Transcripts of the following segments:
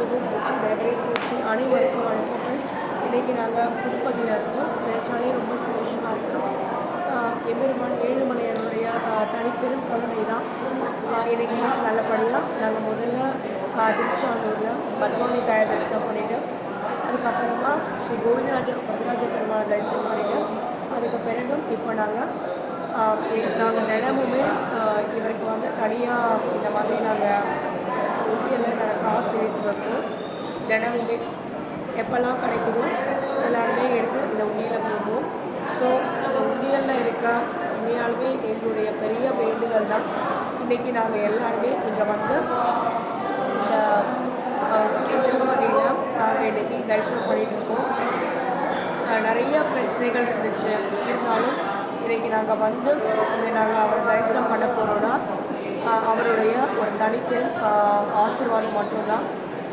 வேண்டுதல் வச்சு டெக்கரேட் வச்சு அனைவருக்கும் வணக்கம் இன்றைக்கி நாங்கள் திருப்பதியில் இருக்கோம். நினைச்சாலே ரொம்ப சந்தோஷமாக இருக்கும் ஆஹ் எம்பெருமான் ஏழுமலையானுடைய தனிப்பெரும் கருணை தான் இன்றைக்கி நல்லபடியாக நாங்கள் முதல்ல திருச்சாங்கூரில் திருச்சானூரில் பத்மாவதி தாயார் தரிசனம் பண்ணிவிட்டு அதுக்கப்புறமா ஸ்ரீ கோவிந்தராஜ பத்மராஜ பெருமாளை தரிசனம் பண்ணிவிட்டு அதுக்கு பிறகு இப்போ நாங்கள் நாங்கள் தினமுமே இவருக்கு வந்து தனியாக இந்த மாதிரி நாங்கள் எல்லாம் நாங்கள் காசு எடுத்து வைப்போம் தினம் தினமுமே எப்போல்லாம் கிடைக்குதோ எல்லாருமே எடுத்து இந்த உண்டியில் போடுவோம். ஸோ இந்த உண்டியலில் இருக்க உண்மையாலுமே எங்களுடைய பெரிய வேண்டுதல் தான். இன்றைக்கி நாங்கள் எல்லாருமே இங்கே வந்து இந்த திருப்பதியில் நாங்கள் இன்றைக்கி தரிசனம் பண்ணிட்டு இருக்கோம். நிறைய பிரச்சனைகள் இருந்துச்சு. இருந்தாலும் இன்றைக்கி நாங்கள் வந்து இங்கே நாங்கள் அவர் தரிசனம் அவருடைய ஒரு தனிப்பெண் ஆசீர்வாதம் மட்டும்தான்.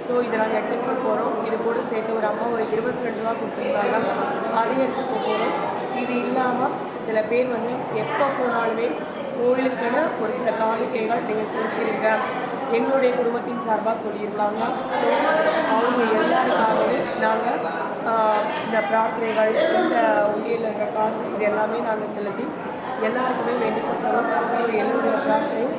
ஸோ இதை நாங்கள் எடுத்துகிட்டு போகிறோம் இது கூட சேர்த்து ஒரு அம்மா ஒரு இருபத்தி ரெண்டு ரூபா கொடுத்துருக்காங்க. அதையும் எடுத்துகிட்டு போகிறோம் இது இல்லாமல் சில பேர் வந்து எப்போ போனாலுமே கோயிலுக்குன்னு ஒரு சில காணிக்கைகள் நீங்கள் செலுத்திருங்க எங்களுடைய குடும்பத்தின் சார்பாக சொல்லியிருக்காங்க. ஸோ அவங்க எல்லாருக்காகவே நாங்கள் இந்த பிரார்த்தனைகள் இந்த உண்டியலில் இருக்கிற காசு இது எல்லாமே நாங்கள் செலுத்தி எல்லாருக்குமே வேண்டிக் கொள்கிறோம் ஸோ எல்லோருடைய பிரார்த்தனையும்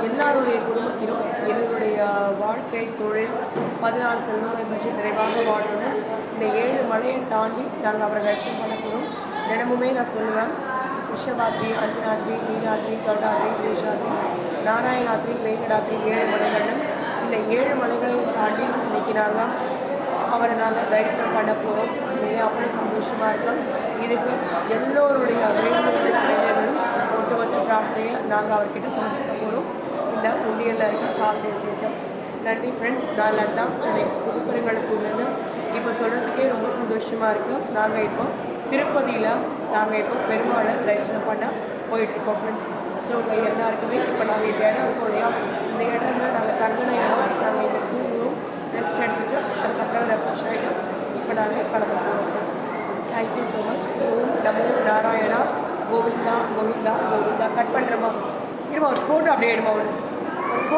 எல்லாருடைய குடும்பத்திலும் எங்களுடைய வாழ்க்கை தொழில் பதினாலு செல்வங்களை பற்றி நிறைவாக வாழணும். இந்த ஏழு மலையை தாண்டி நாங்கள் அவரை தரிசனம் பண்ண போகிறோம் தினமுமே நான் சொல்லுவேன் விஷவாத்ரி அஞ்சனாத்ரி நீலாத்ரி தொண்டாத்ரி சேஷாத்ரி நாராயணாத்ரி வேங்கடாத்ரி ஏழு மலைகள் இந்த ஏழு மலைகளையும் தாண்டி இன்னைக்கு நாங்கள் அவரை நாங்கள் தரிசனம் பண்ண போகிறோம் அவ்வளோ சந்தோஷமாக இருக்கும் இதுக்கு எல்லோருடைய வேண்டுதல் வேண்டுதலும் வந்து பிரார்த்தனையை நாங்கள் அவர்கிட்ட சமர்ப்பிக்க போகிறோம் இந்த உண்டியலில் இருக்க காசை சேர்த்தோம் நன்றி ஃப்ரெண்ட்ஸ் நான் லதா சென்னை புதுப்பெருங்களுக்குள்ளது இப்போ சொல்கிறதுக்கே ரொம்ப சந்தோஷமாக இருக்குது நாங்கள் இப்போ திருப்பதியில் நாங்கள் இப்போ பெருமாளை தரிசனம் பண்ண போயிட்டுருக்கோம் ஃப்ரெண்ட்ஸ் ஸோ உங்கள் எல்லாருக்குமே இப்போ நாங்கள் இந்த இடம் இருக்கோம் இல்லையா? இந்த இடம்ல நாங்கள் தங்கின இடம். நாங்கள் இப்போ தூங்குவோம் ரெஸ்ட் எடுத்துட்டு அதுக்கப்புறம் ரெஃப்ரெஷ் ஆகிட்டு இப்போ நாங்கள் கிளம்ப போகிறோம் friends thank you so much ஓம் நமோ நாராயணா. கோவிந்தா கோவிந்தா கோவிந்தா கட் பண்ணுறமா இருமா ஒரு ஃபோட்டோ அப்படியே எடுமா ஒரு